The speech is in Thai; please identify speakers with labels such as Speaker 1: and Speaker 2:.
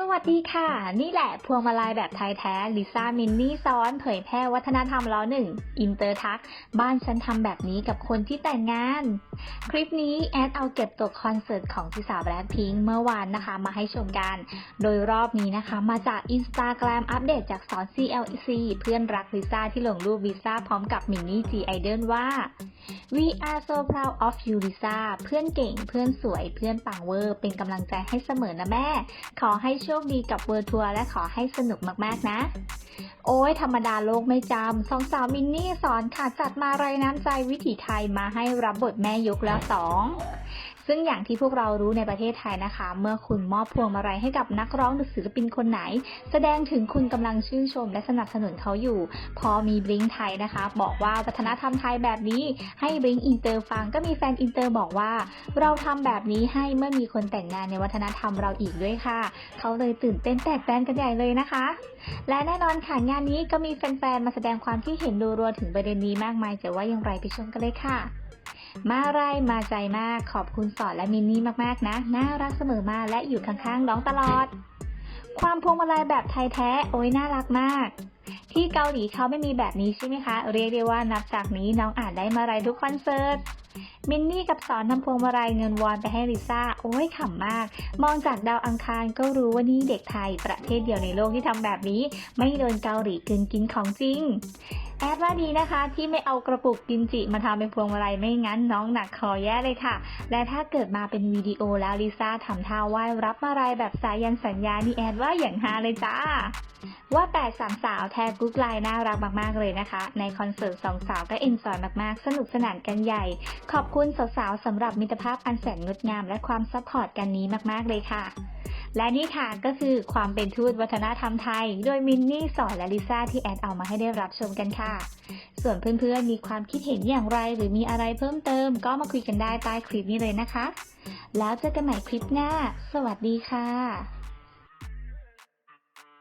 Speaker 1: สวัสดีค่ะ นี่แหละพวงมาลัยแบบไทยแท้ลิซ่ามินนี่ซ้อนเผยแพร่วัฒนธรรมล้อหนึ่งอินเตอร์ทัก บ้านฉันทำแบบนี้กับคนที่แต่งงาน คลิปนี้แอดเอาเก็บตัวคอนเสิร์ตของที่สาวแบล็คพิงค์เมื่อวานนะคะมาให้ชมกัน โดยรอบนี้นะคะ มาจากอินสตาแกรมอัปเดตจากสอน CLC เพื่อนรักลิซ่าที่ลงรูปลิซ่าพร้อมกับมินนี่จีไอเดนว่า We are so proud of you Lisa เพื่อนเก่งเพื่อนสวยเพื่อนปังเวอร์ เป็นกำลังใจให้เสมอนะแม่ ขอให้ชคดีกับเวอร์ทัวร์และขอให้สนุกมากๆนะ โอ้ยธรรมดาโลกไม่จำสองสาวมินนี่สอนค่ะจัดมารายน้ำใจวิถีไทยมาให้รับบทแม่ยกแล้วสอง ซึ่งอย่างที่พวกเรารู้ในประเทศไทยนะคะ เมื่อคุณมอบพวงมาลัยให้กับนักร้องหรือศิลปินคนไหน แสดงถึงคุณกำลังชื่นชม และสนับสนุนเขาอยู่ พอมีบลิงไทยนะคะ บอกว่าวัฒนธรรมไทยแบบนี้ให้บลิงอินเตอร์ฟังก็มีแฟนอินเตอร์บอกว่า เราทำแบบนี้ให้เมื่อมีคนแต่งงานในวัฒนธรรมเราอีกด้วยค่ะ เขาเลยตื่นเต้นแตกแตนกันใหญ่เลยนะคะ และแน่นอนค่ะงานนี้ก็มีแฟนๆมาแสดงความคิดเห็นรัวๆถึงประเด็นนี้มากมายจะว่าอย่างไรไปชมกันเลยค่ะ มาไรมาใจมากขอบคุณสอนและมินนี่มากๆนะ น่ารักเสมอมาและอยู่ข้างๆน้องตลอด ความพวงมาลัยแบบไทยแท้โอ้ยน่ารักมาก ที่เกาหลีเขาไม่มีแบบนี้ใช่ไหมคะ เรียกได้ว่านับจากนี้น้องอาจได้มาไรทุกคอนเสิร์ต มินนี่กับสอนทำพวงมาลัยเงินวอนไปให้ลิซ่า โอ้ยขำมาก มองจากดาวอังคารก็รู้ว่านี่เด็กไทยประเทศเดียวในโลกที่ทำแบบนี้ ไม่โดนเกาหลีกลืนกินของจริง แอดว่าดีนะคะ ที่ไม่เอากระปุกกิมจิมาทำเป็นพวงมาลัยไม่งั้นน้องหนักคอแย่เลยค่ะ และถ้าเกิดมาเป็นวิดีโอแล้วลิซ่าทำท่าไหว้รับมาลัยแบบสายันสัญญานี่แอดว่าอย่างฮาเลยจ้าว่าแต่สามสาวแทกรุ๊กไลน์น่ารักมากๆเลยนะคะ ในคอนเสิร์ตสองสาวก็เอ็นจอยมากๆ สนุกสนานกันใหญ่ ขอบคุคุณสาวๆสำหรับมิตรภาพอันแสนงดงาม และความซัพพอร์ตกันนี้มากๆเลยค่ะ และนี่ค่ะก็คือความเป็นทูตวัฒนธรรมไทย โดยมินนี่สอนและลิซ่าที่แอดเอามาให้ได้รับชมกันค่ะ ส่วนเพื่อนๆมีความคิดเห็นอย่างไร หรือมีอะไรเพิ่มเติม ก็มาคุยกันได้ใต้คลิปนี้เลยนะคะ แล้วเจอกันใหม่คลิปหน้า สวัสดีค่ะ